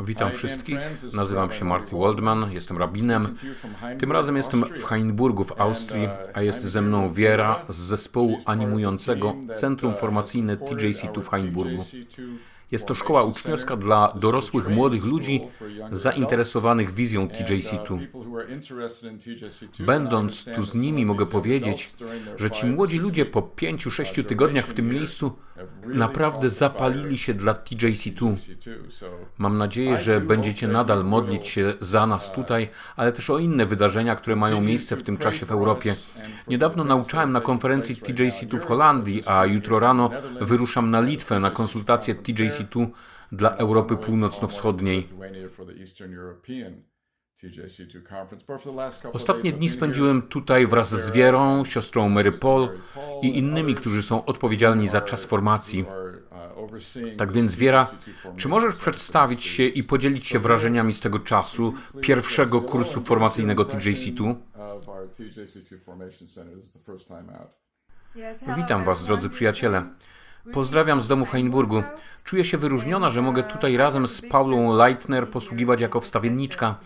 Witam wszystkich. Nazywam się Marty Waldman, jestem rabinem. Tym razem jestem w Hainburgu w Austrii, a jest ze mną Wiera z zespołu animującego Centrum Formacyjne TJC2 w Hainburgu. Jest to szkoła uczniowska dla dorosłych młodych ludzi zainteresowanych wizją TJC2. Będąc tu z nimi, mogę powiedzieć, że ci młodzi ludzie po 5-6 tygodniach w tym miejscu naprawdę zapalili się dla TJC2. Mam nadzieję, że będziecie nadal modlić się za nas tutaj, ale też o inne wydarzenia, które mają miejsce w tym czasie w Europie. Niedawno nauczałem na konferencji TJC2 w Holandii, a jutro rano wyruszam na Litwę na konsultację TJC2 dla Europy Północno-Wschodniej. Ostatnie dni spędziłem tutaj wraz z Wierą, siostrą Mary Paul i innymi, którzy są odpowiedzialni za czas formacji. Tak więc Wiera, czy możesz przedstawić się i podzielić się wrażeniami z tego czasu, pierwszego kursu formacyjnego TJC2? Witam Was, drodzy przyjaciele. Pozdrawiam z domu w Hainburgu. Czuję się wyróżniona, że mogę tutaj razem z Paulą Leitner posługiwać jako wstawienniczka.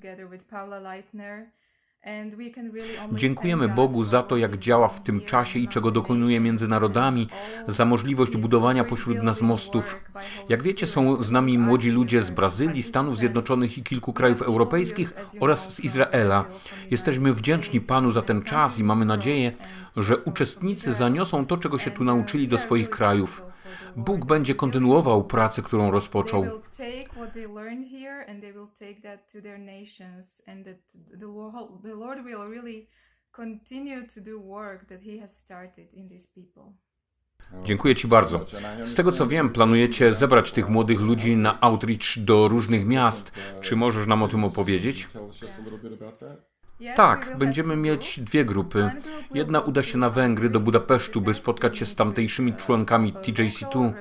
Dziękujemy Bogu za to, jak działa w tym czasie i czego dokonuje między narodami, za możliwość budowania pośród nas mostów. Jak wiecie, są z nami młodzi ludzie z Brazylii, Stanów Zjednoczonych i kilku krajów europejskich oraz z Izraela. Jesteśmy wdzięczni Panu za ten czas i mamy nadzieję, że uczestnicy zaniosą to, czego się tu nauczyli do swoich krajów. Bóg będzie kontynuował pracę, którą rozpoczął. Dziękuję Ci bardzo. Z tego co wiem, planujecie zebrać tych młodych ludzi na outreach do różnych miast. Czy możesz nam o tym opowiedzieć? Tak, będziemy mieć dwie grupy. Jedna uda się na Węgry, do Budapesztu, by spotkać się z tamtejszymi członkami TJC2.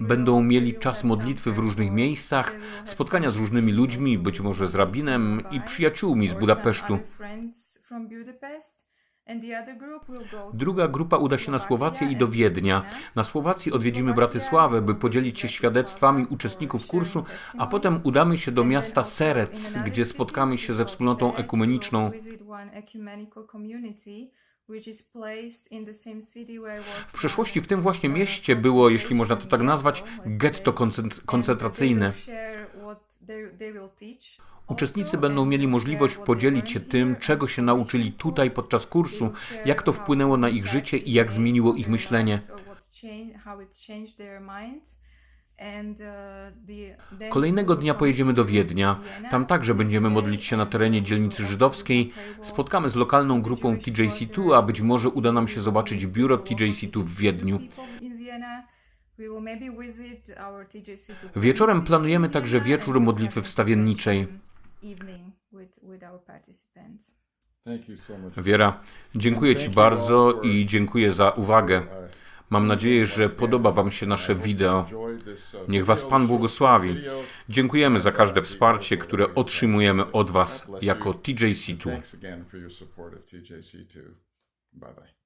Będą mieli czas modlitwy w różnych miejscach, spotkania z różnymi ludźmi, być może z rabinem i przyjaciółmi z Budapesztu. Druga grupa uda się na Słowację i do Wiednia. Na Słowacji odwiedzimy Bratysławę, by podzielić się świadectwami uczestników kursu, a potem udamy się do miasta Serec, gdzie spotkamy się ze wspólnotą ekumeniczną. W przeszłości w tym właśnie mieście było, jeśli można to tak nazwać, getto koncentracyjne. Uczestnicy będą mieli możliwość podzielić się tym, czego się nauczyli tutaj podczas kursu, jak to wpłynęło na ich życie i jak zmieniło ich myślenie. Kolejnego dnia pojedziemy do Wiednia. Tam także będziemy modlić się na terenie dzielnicy żydowskiej. Spotkamy z lokalną grupą TJC2, a być może uda nam się zobaczyć biuro TJC2 w Wiedniu. Wieczorem planujemy także wieczór modlitwy wstawienniczej. Wiera, dziękuję Ci bardzo i dziękuję za uwagę. Mam nadzieję, że podoba Wam się nasze wideo. Niech Was Pan błogosławi. Dziękujemy za każde wsparcie, które otrzymujemy od Was jako TJC2. Bye bye.